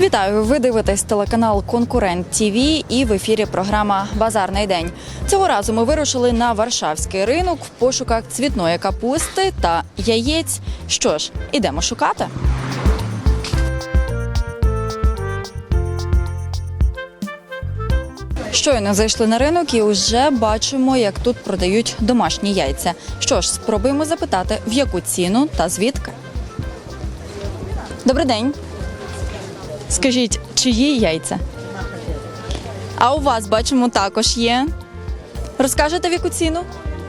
Вітаю! Ви дивитесь телеканал Конкурент ТІВІ і в ефірі програма Базарний день. Цього разу ми вирушили на Варшавський ринок в пошуках цвітної капусти та яєць. Що ж, ідемо шукати. Щойно зайшли на ринок і вже бачимо, як тут продають домашні яйця. Що ж, спробуємо запитати, в яку ціну та звідки. Добрий день. Скажіть, чиї яйця? А у вас бачимо також є. Розкажете в яку ціну?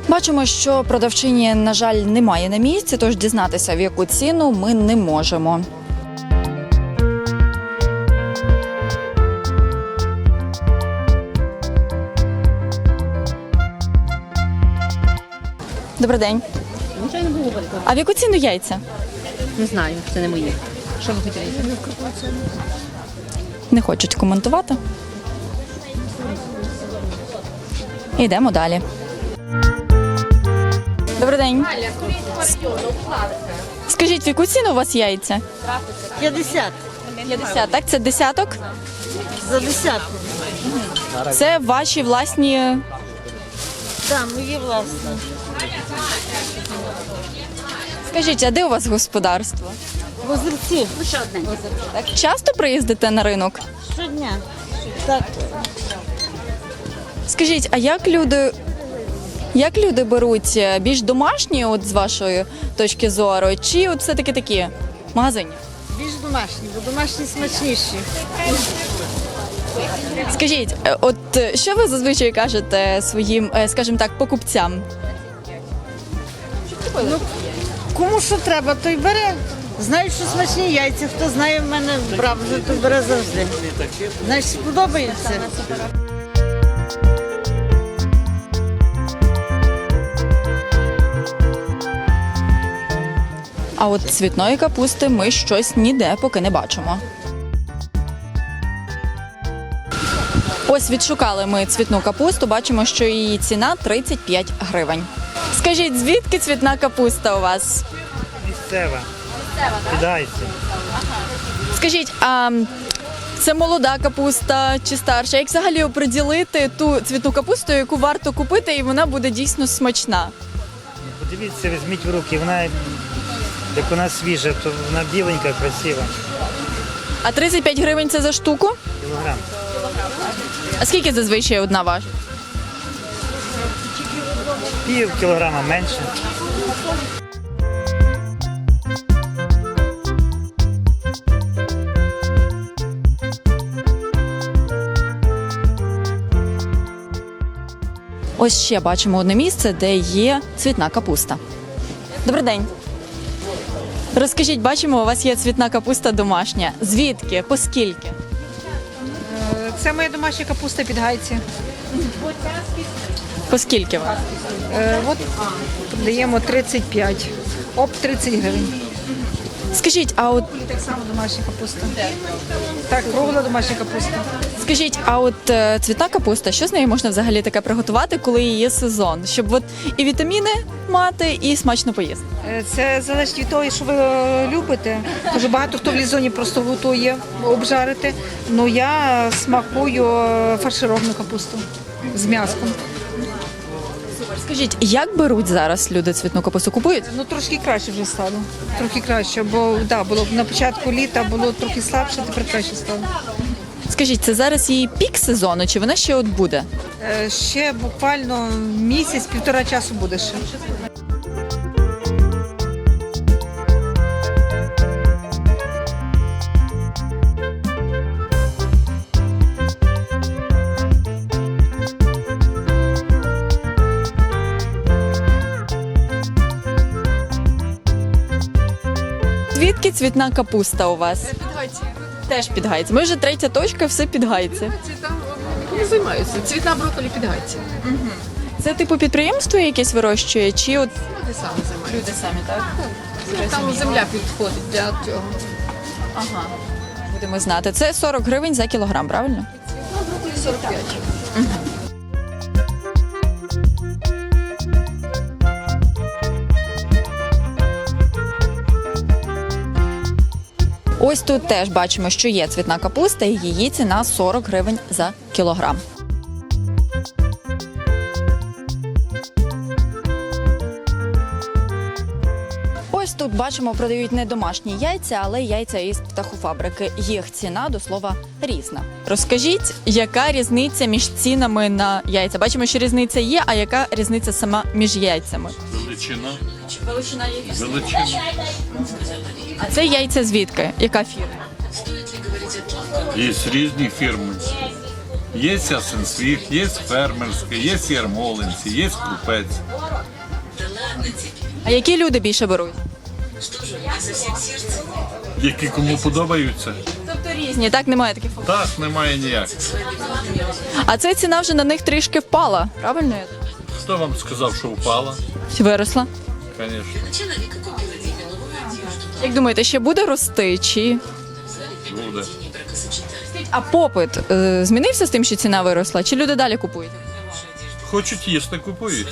Бачимо, що продавчині, на жаль, немає на місці, тож дізнатися, в яку ціну ми не можемо. Добрий день. Нічого не було. А в яку ціну яйця? Не знаю, це не мої. Що ви хотіли? Не хочуть коментувати. Йдемо далі. Добрий день. Скажіть, в яку ціну у вас яйця? 50 50, так? Це десяток? за десятку. Це ваші власні. Так, мої власне. Скажіть, а де у вас господарство? Возивці. Так часто приїздите на ринок? Щодня. Так, Скажіть, а як люди. Як люди беруть е, більш домашні, от з вашої точки зору, чи от все-таки такі магазині? більш домашні, бо домашні смачніші. Скажіть, е, от е, що ви зазвичай кажете своїм, е, скажімо так, покупцям? Кому що треба, той бере. Знають, що смачні яйця. Хто знає, в мене брав вже, то бере завжди. Значить, сподобається. А от цвітної капусти ми щось ніде поки не бачимо. Ось відшукали ми цвітну капусту, бачимо, що її ціна 35 гривень. Скажіть, звідки цвітна капуста у вас? Місцева. Кидається. Скажіть, а це молода капуста чи старша? Як взагалі оприділити ту цвітну капусту, яку варто купити, і вона буде дійсно смачна? Подивіться, візьміть в руки, вона як вона свіжа, то вона біленька, красива. А 35 гривень це за штуку? Кілограм. А скільки зазвичай одна важить? Пів кілограма менше. Ось ще бачимо одне місце, де є цвітна капуста. Добрий день. Розкажіть, бачимо, у вас є цвітна капуста домашня. Звідки? По скільки? Це моя домашня капуста під гайці. По скільки у вас? Е, от даємо 35. Об 30 гривень. Скажіть, а от Так само домашня капуста. Так, кругла домашня капуста. скажіть, а от е, цвітна капуста, що з нею можна взагалі таке приготувати, коли є сезон? Щоб от і вітаміни мати, і смачно поїсти. Е, Це залежить від того, що ви е, любите. Дуже багато хто в лізоні просто готує обжарити. Ну я смакую е, фаршировану капусту з м'яском. Скажіть, як беруть зараз люди цвітну капусту? Купують? Ну трошки краще вже стало. Трохи краще, бо да, було на початку літа було трохи слабше, тепер краще стало. Скажіть, це зараз її пік сезону, чи вона ще от буде? Е, Ще буквально місяць, півтора часу буде ще. Звідки цвітна капуста у вас? Підгайці. Теж підгайці. Ми вже третя точка, все підгайці. Ці там не займаються. Цвітна брокколі підгайці. Це типу підприємство якесь вирощує, чи от Люди самі займаються. люди самі, так? Там земля підходить для цього. Ага. Будемо знати. Це 40 гривень за кілограм, правильно? Цвітна брокколі 45. Ось Ось тут теж бачимо, що є цвітна капуста, і її ціна 40 гривень за кілограм. Ось тут бачимо, продають не домашні яйця, але яйця із птахофабрики. Їх ціна до слова різна. Розкажіть, яка різниця між цінами на яйця? Бачимо, що різниця є, а яка різниця сама між яйцями? Величина. Величина яйця. Величина. А це яйця звідки? Яка фірма? Є різні фірми. Є Сенсвіг, є фермерське, є ярмолинці, є крупець. А які люди більше беруть? Які кому подобаються. Тобто різні, так немає таких фактів. Так, немає ніяк. А це ціна вже на них трішки впала. Правильно? я? Хто вам сказав, що впала? Виросла. Звісно, Як думаєте, ще буде рости? Чи буде. а попит е, змінився з тим, що ціна виросла? Чи люди далі купують? Хочуть їсти, купують.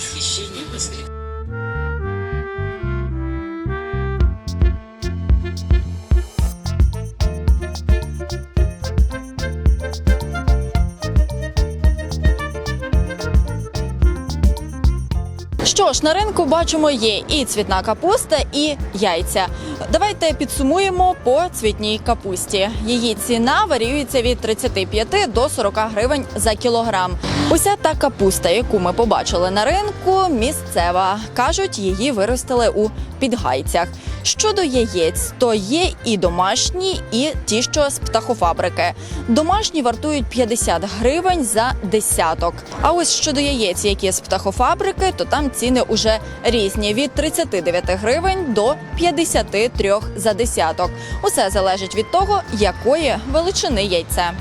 Що ж, на ринку бачимо є і цвітна капуста, і яйця. Давайте підсумуємо по цвітній капусті. Її ціна варіюється від 35 до 40 гривень за кілограм. Уся та капуста, яку ми побачили на ринку, місцева. кажуть, її виростили у підгайцях. Щодо яєць, то є і домашні, і ті, що з птахофабрики. Домашні вартують 50 гривень за десяток. А ось щодо яєць, які з птахофабрики, то там ціни уже різні від 39 гривень до 53 за десяток. Усе залежить від того, якої величини яйце.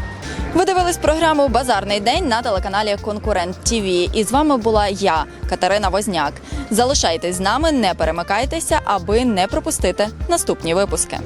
Ви дивились програму Базарний день на телеканалі Конкурент ТІВІ. І з вами була я, Катерина Возняк. Залишайтесь з нами, не перемикайтеся, аби не пропустити наступні випуски.